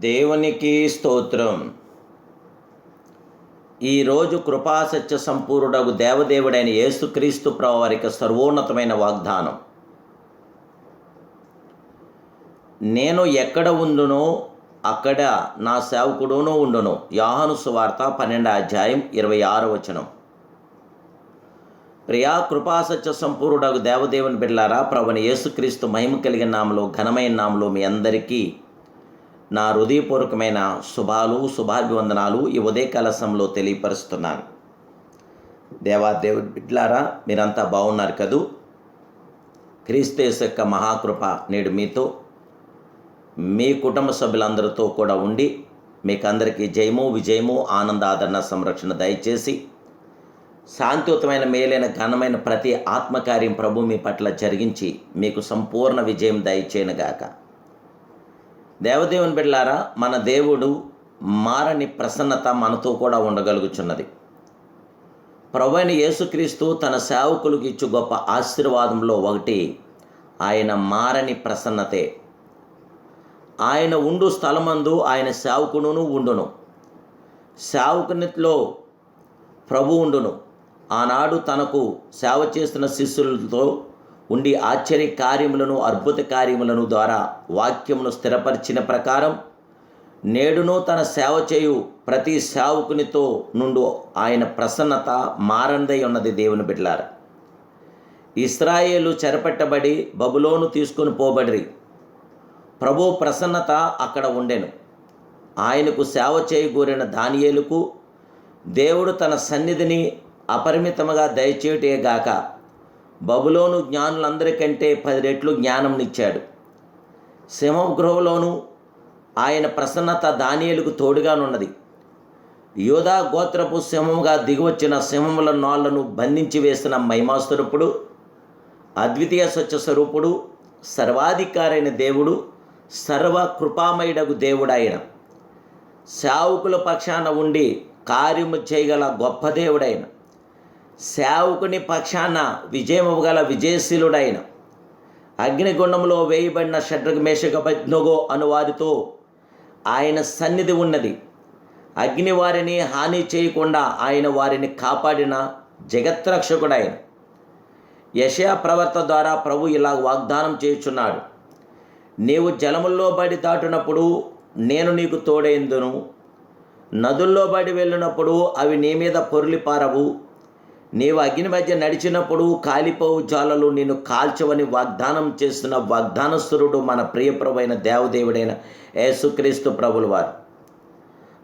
దేవునికి స్తోత్రం. ఈరోజు కృపాసత్య సంపూర్ణుడగు దేవదేవుడైన యేసుక్రీస్తు ప్రవారికి సర్వోన్నతమైన వాగ్దానం. నేను ఎక్కడ ఉండునో అక్కడ నా సేవకుడునూ ఉండును. యాహను సువార్త పన్నెండు అధ్యాయం ఇరవై ఆరు వచనం. ప్రియా కృపాసత్య సంపూర్ణుడగు దేవదేవుని బిడ్లారా ప్రభుని యేసుక్రీస్తు మహిమ కలిగిన నామలో ఘనమైన నామలో మీ అందరికీ నా హృదయపూర్వకమైన శుభాలు శుభాభివందనాలు ఈ ఉదయకాలశంలో తెలియపరుస్తున్నాను. దేవా దేవుడి బిడ్లారా మీరంతా బాగున్నారు కదూ? క్రీస్తు యొక్క మహాకృప నేడు మీతో మీ కుటుంబ సభ్యులందరితో కూడా ఉండి మీకు అందరికీ జయము విజయము ఆనంద ఆదరణ సంరక్షణ దయచేసి శాంతియుతమైన మేలైన ఘనమైన ప్రతి ఆత్మకార్యం ప్రభు మీ పట్ల జరిగించి మీకు సంపూర్ణ విజయం దయచేయనుగాక. దేవదేవుని బిడ్లారా మన దేవుడు మారని ప్రసన్నత మనతో కూడా ఉండగలుగుచున్నది. ప్రభువైన యేసుక్రీస్తు తన సేవకులకు ఇచ్చు గొప్ప ఆశీర్వాదంలో ఒకటి ఆయన మారని ప్రసన్నతే. ఆయన ఉండు స్థలమందు ఆయన సేవకుడును ఉండును. సేవకునిలో ప్రభు ఉండును. ఆనాడు తనకు సేవ చేస్తున్న శిష్యులతో ఉండి ఆశ్చర్య కార్యములను అద్భుత కార్యములను ద్వారా వాక్యమును స్థిరపరిచిన ప్రకారం నేడును తన సేవ చేయు ప్రతి సేవకునితో నుండు ఆయన ప్రసన్నత మారందై ఉన్నది దేవుని బిడ్డలారు. ఇస్రాయేలు చెరపెట్టబడి బబులోను తీసుకుని పోబడిరి. ప్రభు ప్రసన్నత అక్కడ ఉండెను. ఆయనకు సేవ చేయగూరిన దానియేలుకు దేవుడు తన సన్నిధిని అపరిమితముగా దయచేయుటేగాక బబులోను జ్ఞానులందరికంటే పది రెట్లు జ్ఞానంనిచ్చాడు. సింహగృహంలోనూ ఆయన ప్రసన్నత దానియలకు తోడుగానున్నది. యోధా గోత్రపు సింహముగా దిగివచ్చిన సింహముల నాళ్ళను బంధించి వేసిన మహిమాస్వరూపుడు అద్వితీయ స్వచ్ఛ స్వరూపుడు సర్వాధికారైన దేవుడు సర్వ కృపామయుడకు దేవుడాయన. సావుకుల పక్షాన ఉండి కార్యము చేయగల గొప్ప దేవుడైన సేవకుని పక్షాన విజయము గల విజయశీలుడైన అగ్నిగుండంలో వేయబడిన షడ్రగ మేషక పద్నగో అను వారితో ఆయన సన్నిధి ఉన్నది. అగ్ని వారిని హాని చేయకుండా ఆయన వారిని కాపాడిన జగత్రక్షకుడైన యశయా ప్రవర్త ద్వారా ప్రభు ఇలా వాగ్దానం చేయుచున్నాడు. నీవు జలముల్లో బడి దాటినప్పుడు నేను నీకు తోడైందును. నదుల్లో బడి వెళ్ళినప్పుడు అవి నీ మీద పొర్లిపారవు. నీవు అగ్ని మధ్య నడిచినప్పుడు కాలిపోవు జాలలు నిన్ను కాల్చవని వాగ్దానం చేస్తున్న వాగ్దానస్తురుడు మన ప్రియప్రవైన దేవదేవుడైన యేసుక్రీస్తు ప్రభుల వారు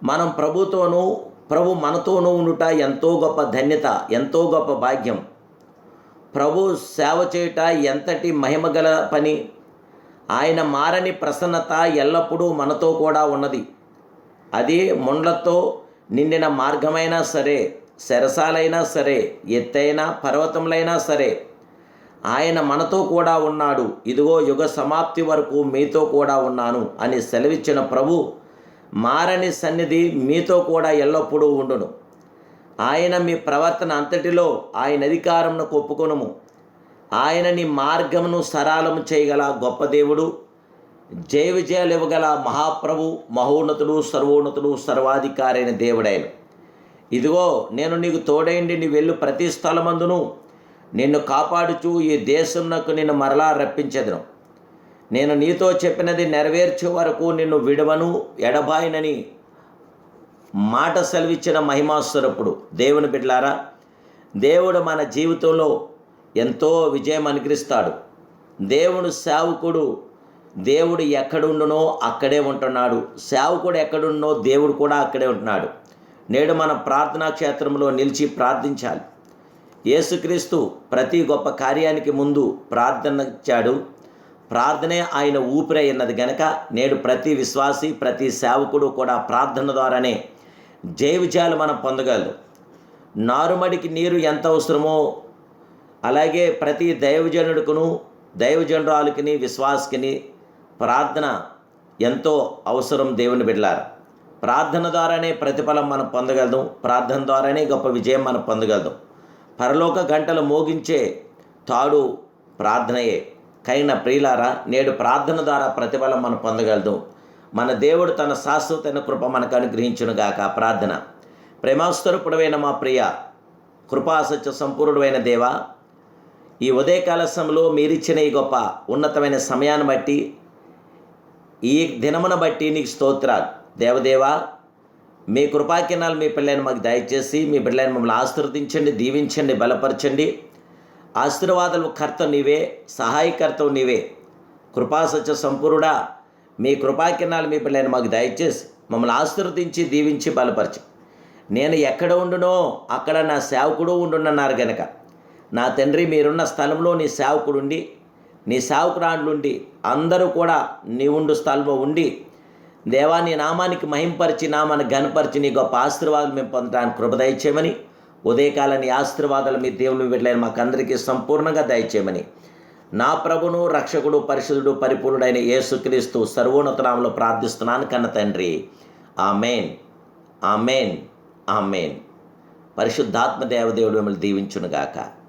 మనం ప్రభుతోనూ ప్రభు మనతోనూ ఉండుట ఎంతో గొప్ప ధన్యత ఎంతో గొప్ప భాగ్యం. ప్రభు సేవ చేయుట ఎంతటి మహిమగల పని? ఆయన మారని ప్రసన్నత ఎల్లప్పుడూ మనతో కూడా ఉన్నది. అది ముండ్లతో నిండిన మార్గమైనా సరే శరసాలైనా సరే ఎత్తైన పర్వతములైనా సరే ఆయన మనతో కూడా ఉన్నాడు. ఇదిగో యుగ సమాప్తి వరకు మీతో కూడా ఉన్నాను అని సెలవిచ్చిన ప్రభు మారని సన్నిధి మీతో కూడా ఎల్లప్పుడూ ఉండును. ఆయన మీ ప్రవర్తన అంతటిలో ఆయన అధికారంను ఒప్పుకొనుము. ఆయన నీ మార్గమును సరళము చేయగల గొప్ప దేవుడు జయ విజయాలు ఇవ్వగల మహాప్రభు మహోన్నతుడు సర్వోన్నతుడు సర్వాధికారైన దేవుడైన ఇదిగో నేను నీకు తోడైండి నీ వెళ్ళు ప్రతి స్థలమందును. నిన్ను కాపాడుచు ఈ దేశంనకు నిన్ను మరలా రప్పించెదను. నేను నీతో చెప్పినది నెరవేర్చే వరకు నిన్ను విడవను ఎడబాయినని మాట సెలవిచ్చిన మహిమాస్వరపుడు దేవుని బిడ్లారా దేవుడు మన జీవితంలో ఎంతో విజయం అనుగ్రహిస్తాడు. దేవుడు సేవకుడు దేవుడు ఎక్కడుండునో అక్కడే ఉంటున్నాడు. సేవకుడు ఎక్కడున్నో దేవుడు కూడా అక్కడే ఉంటున్నాడు. నేడు మన ప్రార్థనా క్షేత్రంలో నిలిచి ప్రార్థించాలి. యేసుక్రీస్తు ప్రతి గొప్ప కార్యానికి ముందు ప్రార్థన ఇచ్చాడు. ప్రార్థనే ఆయన ఊపిరి అయినది గనక నేడు ప్రతి విశ్వాసి ప్రతి సేవకుడు కూడా ప్రార్థన ద్వారానే జయ విజయాలు మనం పొందగలరు. నారుమడికి నీరు ఎంత అవసరమో అలాగే ప్రతి దైవజనుడికును దైవజనురాలకిని విశ్వాసకిని ప్రార్థన ఎంతో అవసరం దేవుని బిడ్డలారు. ప్రార్థన ద్వారానే ప్రతిఫలం మనం పొందగలదు ప్రార్థన ద్వారానే గొప్ప విజయం మనం పొందగలదు పరలోక గంటలు మోగించే తాడు ప్రార్థనయే. కైన ప్రియులారా నేడు ప్రార్థన ద్వారా ప్రతిఫలం మనం పొందగలదు మన దేవుడు తన శాశ్వతైన కృప మనకు అనుగ్రహించునుగాక. ప్రార్థన. ప్రేమాస్వరూపుడమైన మా ప్రియ కృపాసత్య సంపూర్ణుడైన దేవ ఈ ఉదయకాల సమయంలో మీరిచ్చిన ఈ గొప్ప ఉన్నతమైన సమయాన్ని బట్టి ఈ దినమును బట్టి నీకు స్తోత్రాలు. దేవదేవా మీ కృపాకిరణాలు మీ పిల్లలను మాకు దయచేసి మీ బిడ్డలను మమ్మల్ని ఆశీర్వదించండి దీవించండి బలపరచండి. ఆశీర్వాదాలు కర్త నీవే సహాయకర్త నీవే. కృపాసత్య సంపూర్ణుడా మీ కృపాకిరణాలు మీ పిల్లలను మాకు దయచేసి మమ్మల్ని ఆశీర్వదించి దీవించి బలపరచు. నేను ఎక్కడ ఉండునో అక్కడ నా సేవకుడు ఉండునన్నారు గనక. నా తండ్రి మీరున్న స్థలంలో నీ సేవకుడు ఉండి నీ సేవకురాండ్లుండి అందరూ కూడా నీ ఉండు స్థలంలో ఉండి దేవా నీ నామానికి మహింపరిచి నామాన్ని గనపరిచి నీ గొప్ప ఆశీర్వాదాలు మేము పొందడానికి కృప దయచేయమని. ఉదయకాలని ఆశీర్వాదాలు మీ దేవుని వెళ్ళని మాకందరికీ సంపూర్ణంగా దయచేయమని. నా ప్రభును రక్షకుడు పరిశుద్ధుడు పరిపూర్ణుడైన యేసుక్రీస్తు సర్వోన్నతనామంలో ప్రార్థిస్తున్నాను కన్న తండ్రి. ఆమెన్. ఆమెన్. ఆమెన్. పరిశుద్ధాత్మ దేవదేవుడు మిమ్మల్ని దీవించునుగాక.